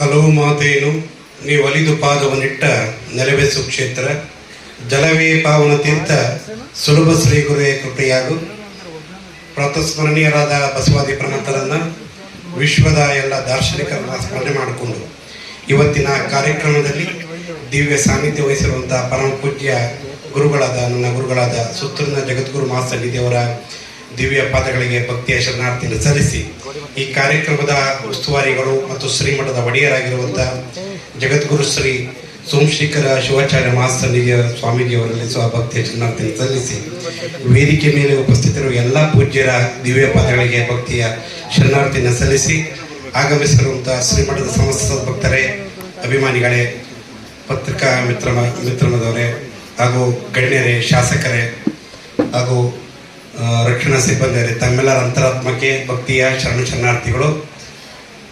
ಹಲವು ಮಾತೇನು, ನೀವು ಒಲಿದು ಪಾದವನ್ನಿಟ್ಟ ನೆಲವೆಸು ಕ್ಷೇತ್ರ. ಜಲವೇ ಪಾವನ ತೀರ್ಥ, ಸುಲಭ ಶ್ರೀ ಗುರುವೇ ಕೃಪೆಯಾಗು. ಪ್ರಾತಸ್ಮರಣೀಯರಾದ ಬಸವಾದಿ ಪ್ರಮತರನ್ನ ವಿಶ್ವದ ಎಲ್ಲ ದಾರ್ಶನಿಕರನ್ನ ಸ್ಮರಣೆ ಮಾಡಿಕೊಂಡು ಇವತ್ತಿನ ಕಾರ್ಯಕ್ರಮದಲ್ಲಿ ದಿವ್ಯ ಸಾನ್ನಿಧ್ಯ ವಹಿಸಿರುವಂತಹ ಪರಮ ಪೂಜ್ಯ ಗುರುಗಳಾದ, ನನ್ನ ಗುರುಗಳಾದ ಸುತ್ತೂರಿನ ಜಗದ್ಗುರು ಮಹಾಸನ್ನಿಧಿಯವರ ದಿವ್ಯ ಪಾದಗಳಿಗೆ ಭಕ್ತಿಯ ಶರಣಾರ್ಥಿಯನ್ನು ಸಲ್ಲಿಸಿ ಈ ಕಾರ್ಯಕ್ರಮದ ಉಸ್ತುವಾರಿಗಳು ಮತ್ತು ಶ್ರೀಮಠದ ಒಡೆಯರಾಗಿರುವಂತಹ ಜಗದ್ಗುರು ಶ್ರೀ ಸೋಮಶೇಖರ ಶಿವಾಚಾರ್ಯ ಮಹಾಸನ್ನಿಧಿಯ ಸ್ವಾಮೀಜಿಯವರಲ್ಲಿ ಭಕ್ತಿಯ ಶರಣಾರ್ಥಿಯನ್ನು ಸಲ್ಲಿಸಿ ವೇದಿಕೆ ಮೇಲೆ ಉಪಸ್ಥಿತರು ಎಲ್ಲ ಪೂಜ್ಯರ ದಿವ್ಯ ಪಾದಗಳಿಗೆ ಭಕ್ತಿಯ ಶರಣಾರ್ಥಿಯನ್ನು ಸಲ್ಲಿಸಿ ಆಗಮಿಸಿರುವಂತಹ ಶ್ರೀಮಠದ ಸಮಸ್ತ ಭಕ್ತರೇ, ಅಭಿಮಾನಿಗಳೇ, ಪತ್ರಿಕಾ ಮಿತ್ರ ಮಿತ್ರಮದವರೇ ಹಾಗೂ ಗಣ್ಯರೇ, ಶಾಸಕರೇ ಹಾಗೂ ರಕ್ಷಣಾ ಸಿಬ್ಬಂದಿಯರೇ ತಮ್ಮೆಲ್ಲರ ಅಂತರಾತ್ಮಕ್ಕೆ ಭಕ್ತಿಯ ಶರಣ ಶರಣಾರ್ಥಿಗಳು.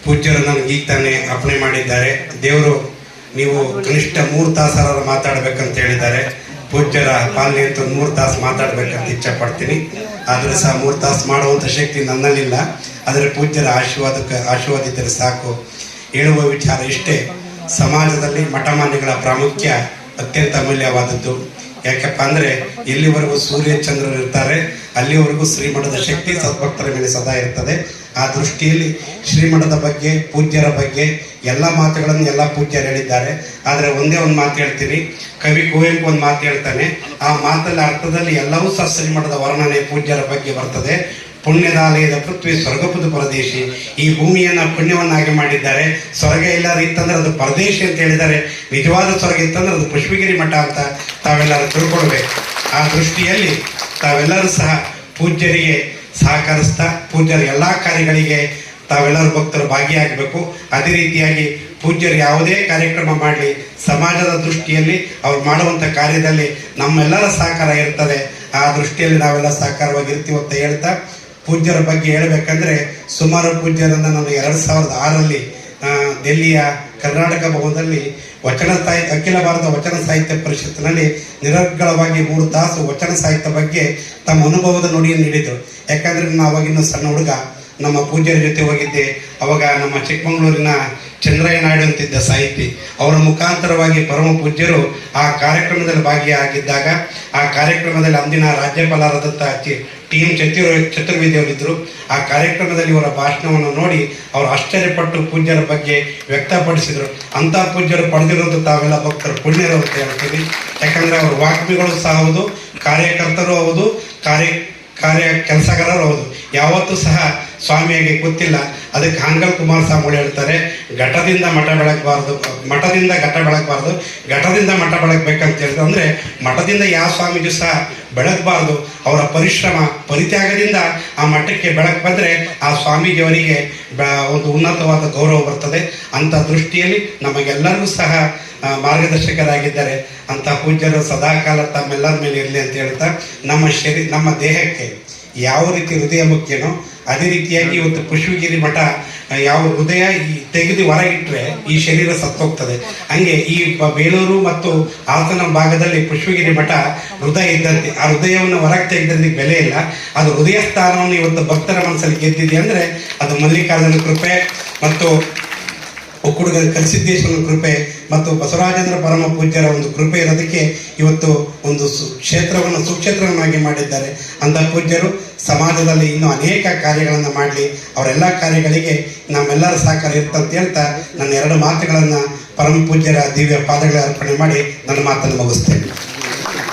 ಪೂಜ್ಯರು ನನಗೆ ಈಗ ತಾನೇ ಅರ್ಪಣೆ ಮಾಡಿದ್ದಾರೆ. ದೇವರು ನೀವು ಕನಿಷ್ಠ ಮೂರು ತಾಸಾರ ಮಾತಾಡಬೇಕಂತ ಹೇಳಿದ್ದಾರೆ. ಪೂಜ್ಯರ ಪಾಲನೆ ಅಂತ ಮೂರು ತಾಸು ಮಾತಾಡಬೇಕಂತ ಇಚ್ಛೆ ಪಡ್ತೀನಿ. ಆದರೆ ಸಹ ಮೂರು ತಾಸು ಮಾಡುವಂಥ ಶಕ್ತಿ ನನ್ನಲ್ಲಿಲ್ಲ. ಆದರೆ ಪೂಜ್ಯರ ಆಶೀರ್ವಾದಕ್ಕೆ ಆಶೀರ್ವಾದಿದ್ದರೆ ಸಾಕು. ಹೇಳುವ ವಿಚಾರ ಇಷ್ಟೇ. ಸಮಾಜದಲ್ಲಿ ಮಠಮಾನ್ಯಗಳ ಪ್ರಾಮುಖ್ಯ ಅತ್ಯಂತ ಅಮೂಲ್ಯವಾದದ್ದು. ಯಾಕಪ್ಪ ಅಂದ್ರೆ ಇಲ್ಲಿವರೆಗೂ ಸೂರ್ಯ ಚಂದ್ರರು ಇರ್ತಾರೆ, ಅಲ್ಲಿವರೆಗೂ ಶ್ರೀಮಠದ ಶಕ್ತಿ ಸದ್ಭಕ್ತರ ಮೇಲೆ ಸದಾ ಇರ್ತದೆ. ಆ ದೃಷ್ಟಿಯಲ್ಲಿ ಶ್ರೀಮಠದ ಬಗ್ಗೆ, ಪೂಜ್ಯರ ಬಗ್ಗೆ ಎಲ್ಲ ಮಾತುಗಳನ್ನು ಎಲ್ಲ ಪೂಜ್ಯರು ಹೇಳಿದ್ದಾರೆ. ಆದರೆ ಒಂದೇ ಒಂದು ಮಾತು ಹೇಳ್ತೀನಿ. ಕವಿ ಕುವೆಂಪು ಒಂದು ಮಾತು ಹೇಳ್ತಾನೆ. ಆ ಮಾತಲ್ಲಿ ಅರ್ಥದಲ್ಲಿ ಎಲ್ಲವೂ ಸಹ ಶ್ರೀಮಠದ ವರ್ಣನೆ ಪೂಜ್ಯರ ಬಗ್ಗೆ ಬರ್ತದೆ. ಪುಣ್ಯದಾಲಯದ ಪೃಥ್ವಿ ಸ್ವರ್ಗಪದ ಪರದೇಶಿ. ಈ ಭೂಮಿಯನ್ನ ಪುಣ್ಯವನ್ನಾಗಿ ಮಾಡಿದ್ದಾರೆ. ಸ್ವರ್ಗ ಎಲ್ಲಾರು ಇತ್ತಂದ್ರೆ ಅದು ಪರದೇಶಿ ಅಂತ ಹೇಳಿದ್ದಾರೆ. ನಿಜವಾದ ಸ್ವರ್ಗ ಇತ್ತಂದ್ರೆ ಅದು ಪುಷ್ಪಗಿರಿ ಮಠ ಅಂತ ತಾವೆಲ್ಲರೂ ತಿಳ್ಕೊಳ್ಬೇಕು. ಆ ದೃಷ್ಟಿಯಲ್ಲಿ ತಾವೆಲ್ಲರೂ ಸಹ ಪೂಜ್ಯರಿಗೆ ಸಹಕರಿಸ್ತಾ, ಪೂಜ್ಯರ ಎಲ್ಲಾ ಕಾರ್ಯಗಳಿಗೆ ತಾವೆಲ್ಲರೂ ಭಕ್ತರು ಭಾಗಿಯಾಗಬೇಕು. ಅದೇ ರೀತಿಯಾಗಿ ಪೂಜ್ಯರು ಯಾವುದೇ ಕಾರ್ಯಕ್ರಮ ಮಾಡಲಿ, ಸಮಾಜದ ದೃಷ್ಟಿಯಲ್ಲಿ ಅವ್ರು ಮಾಡುವಂಥ ಕಾರ್ಯದಲ್ಲಿ ನಮ್ಮೆಲ್ಲರ ಸಹಕಾರ ಇರ್ತದೆ. ಆ ದೃಷ್ಟಿಯಲ್ಲಿ ನಾವೆಲ್ಲ ಸಹಕಾರವಾಗಿರ್ತೀವಿ ಅಂತ ಹೇಳ್ತಾ ಪೂಜ್ಯರ ಬಗ್ಗೆ ಹೇಳಬೇಕಂದ್ರೆ ಸುಮಾರು ಪೂಜ್ಯರನ್ನು ನಾನು ಎರಡು ಸಾವಿರದ ಆರಲ್ಲಿ ದೆಲ್ಲಿಯ ಕರ್ನಾಟಕ ಭವನದಲ್ಲಿ ವಚನ ಸಾಹಿತ್ಯ ಅಖಿಲ ಭಾರತ ವಚನ ಸಾಹಿತ್ಯ ಪರಿಷತ್ತಿನಲ್ಲಿ ನಿರರ್ಗಳವಾಗಿ ಮೂರು ತಾಸು ವಚನ ಸಾಹಿತ್ಯ ಬಗ್ಗೆ ತಮ್ಮ ಅನುಭವದ ನುಡಿಯನ್ನು ನೀಡಿದರು. ಯಾಕಂದ್ರೆ ನಾನು ಅವಾಗಿನ್ನೂ ಸಣ್ಣ ಹುಡುಗ, ನಮ್ಮ ಪೂಜ್ಯರ ಜೊತೆ ಹೋಗಿದ್ದೆ. ಅವಾಗ ನಮ್ಮ ಚಿಕ್ಕಮಗಳೂರಿನ ಚಂದ್ರಯ್ಯ ನಾಯ್ಡು ಅಂತಿದ್ದ ಸಾಹಿತಿ, ಅವರ ಮುಖಾಂತರವಾಗಿ ಪರಮ ಪೂಜ್ಯರು ಆ ಕಾರ್ಯಕ್ರಮದಲ್ಲಿ ಭಾಗಿಯಾಗಿದ್ದಾಗ, ಆ ಕಾರ್ಯಕ್ರಮದಲ್ಲಿ ಅಂದಿನ ರಾಜ್ಯಪಾಲರಾದಂಥ ಟಿ ಎಂ ಚತುರ್ ಚತುರ್ವೇದಿ ಅವರಿದ್ದರು ಆ ಕಾರ್ಯಕ್ರಮದಲ್ಲಿ ಇವರ ಭಾಷಣವನ್ನು ನೋಡಿ ಅವರು ಆಶ್ಚರ್ಯಪಟ್ಟು ಪೂಜ್ಯರ ಬಗ್ಗೆ ವ್ಯಕ್ತಪಡಿಸಿದರು. ಅಂಥ ಪೂಜ್ಯರು ಪಡೆದಿರುವಂಥ ತಾವೆಲ್ಲ ಭಕ್ತರು ಪುಣ್ಯರು ಅಂತ ಹೇಳ್ತೀವಿ ಯಾಕಂದರೆ ಅವರು ವಾಗ್ಮಿಗಳು ಸಹ ಹೌದು, ಕಾರ್ಯಕರ್ತರು ಹೌದು, ಕಾರ್ಯ ಕಾರ್ಯ ಕೆಲಸಗಾರರು ಹೌದು. ಯಾವತ್ತೂ ಸಹ ಸ್ವಾಮಿಯಾಗಿ ಗೊತ್ತಿಲ್ಲ. ಅದಕ್ಕೆ ಹಾಂಗಲ್ ಕುಮಾರಸ್ವಾಮಿ ಹೇಳ್ತಾರೆ, ಘಟದಿಂದ ಮಠ ಬೆಳಗಬಾರ್ದು, ಮಠದಿಂದ ಘಟ ಬೆಳಗಬಾರ್ದು, ಘಟದಿಂದ ಮಠ ಬೆಳಗಬೇಕಂತ ಹೇಳಿದ್ರು ಅಂದರೆ ಮಠದಿಂದ ಯಾವ ಸ್ವಾಮೀಜಿ ಸಹ ಬೆಳಗಬಾರ್ದು, ಅವರ ಪರಿಶ್ರಮ, ಪರಿತ್ಯಾಗದಿಂದ ಆ ಮಠಕ್ಕೆ ಬೆಳಕು ಬಂದರೆ ಆ ಸ್ವಾಮೀಜಿಯವರಿಗೆ ಬ- ಒಂದು ಉನ್ನತವಾದ ಗೌರವ ಬರ್ತದೆ. ಅಂಥ ದೃಷ್ಟಿಯಲ್ಲಿ ನಮಗೆಲ್ಲರಿಗೂ ಸಹ ಮಾರ್ಗದರ್ಶಕರಾಗಿದ್ದಾರೆ. ಅಂತ ಪೂಜ್ಯರು ಸದಾಕಾಲ ತಮ್ಮೆಲ್ಲರ ಮೇಲೆ ಇರಲಿ ಅಂತ ಹೇಳ್ತಾ, ನಮ್ಮ ಶರೀರ ನಮ್ಮ ದೇಹಕ್ಕೆ ಯಾವ ರೀತಿ ಹೃದಯ ಮುಖ್ಯನೋ ಅದೇ ರೀತಿಯಾಗಿ ಇವತ್ತು ಪುಷ್ಪಗಿರಿ ಮಠ ಯಾವ ಹೃದಯ ತೆಗೆದು ಹೊರಗಿಟ್ರೆ ಈ ಶರೀರ ಸತ್ತೋಗ್ತದೆ. ಹಂಗೆ ಈ ಬೇಲೂರು ಮತ್ತು ಹಾಸನ ಭಾಗದಲ್ಲಿ ಪುಷ್ಪಗಿರಿ ಮಠ ಹೃದಯ ಇದ್ದಂತೆ. ಆ ಹೃದಯವನ್ನು ಹೊರಗೆ ತೆಗೆದಕ್ಕೆ ಬೆಲೆ ಇಲ್ಲ. ಅದು ಹೃದಯ ಸ್ಥಾನವನ್ನು ಇವತ್ತು ಭಕ್ತರ ಮನಸ್ಸಲ್ಲಿ ಗೆದ್ದಿದೆ ಅಂದರೆ ಅದು ಮಲ್ಲಿಕಾರ್ಜುನ ಕೃಪೆ ಮತ್ತು ಒಕ್ಕುಡುಗರ ಕಲಿಸಿದ್ದೇಶ್ವರನ ಕೃಪೆ ಮತ್ತು ಬಸವರಾಜೇಂದ್ರ ಪರಮ ಪೂಜ್ಯರ ಒಂದು ಕೃಪೆ ಇರೋದಕ್ಕೆ ಇವತ್ತು ಒಂದು ಕ್ಷೇತ್ರವನ್ನು ಸುಕ್ಷೇತ್ರವನ್ನಾಗಿ ಮಾಡಿದ್ದಾರೆ. ಅಂಥ ಪೂಜ್ಯರು ಸಮಾಜದಲ್ಲಿ ಇನ್ನೂ ಅನೇಕ ಕಾರ್ಯಗಳನ್ನು ಮಾಡಲಿ. ಅವರೆಲ್ಲ ಕಾರ್ಯಗಳಿಗೆ ನಮ್ಮೆಲ್ಲರ ಸಹಕಾರ ಇರ್ತಂತ ಹೇಳ್ತಾ ನನ್ನ ಎರಡು ಮಾತುಗಳನ್ನು ಪರಮ ಪೂಜ್ಯರ ದಿವ್ಯ ಪಾದಗಳ ಅರ್ಪಣೆ ಮಾಡಿ ನನ್ನ ಮಾತನ್ನು ಮುಗಿಸ್ತೇನೆ.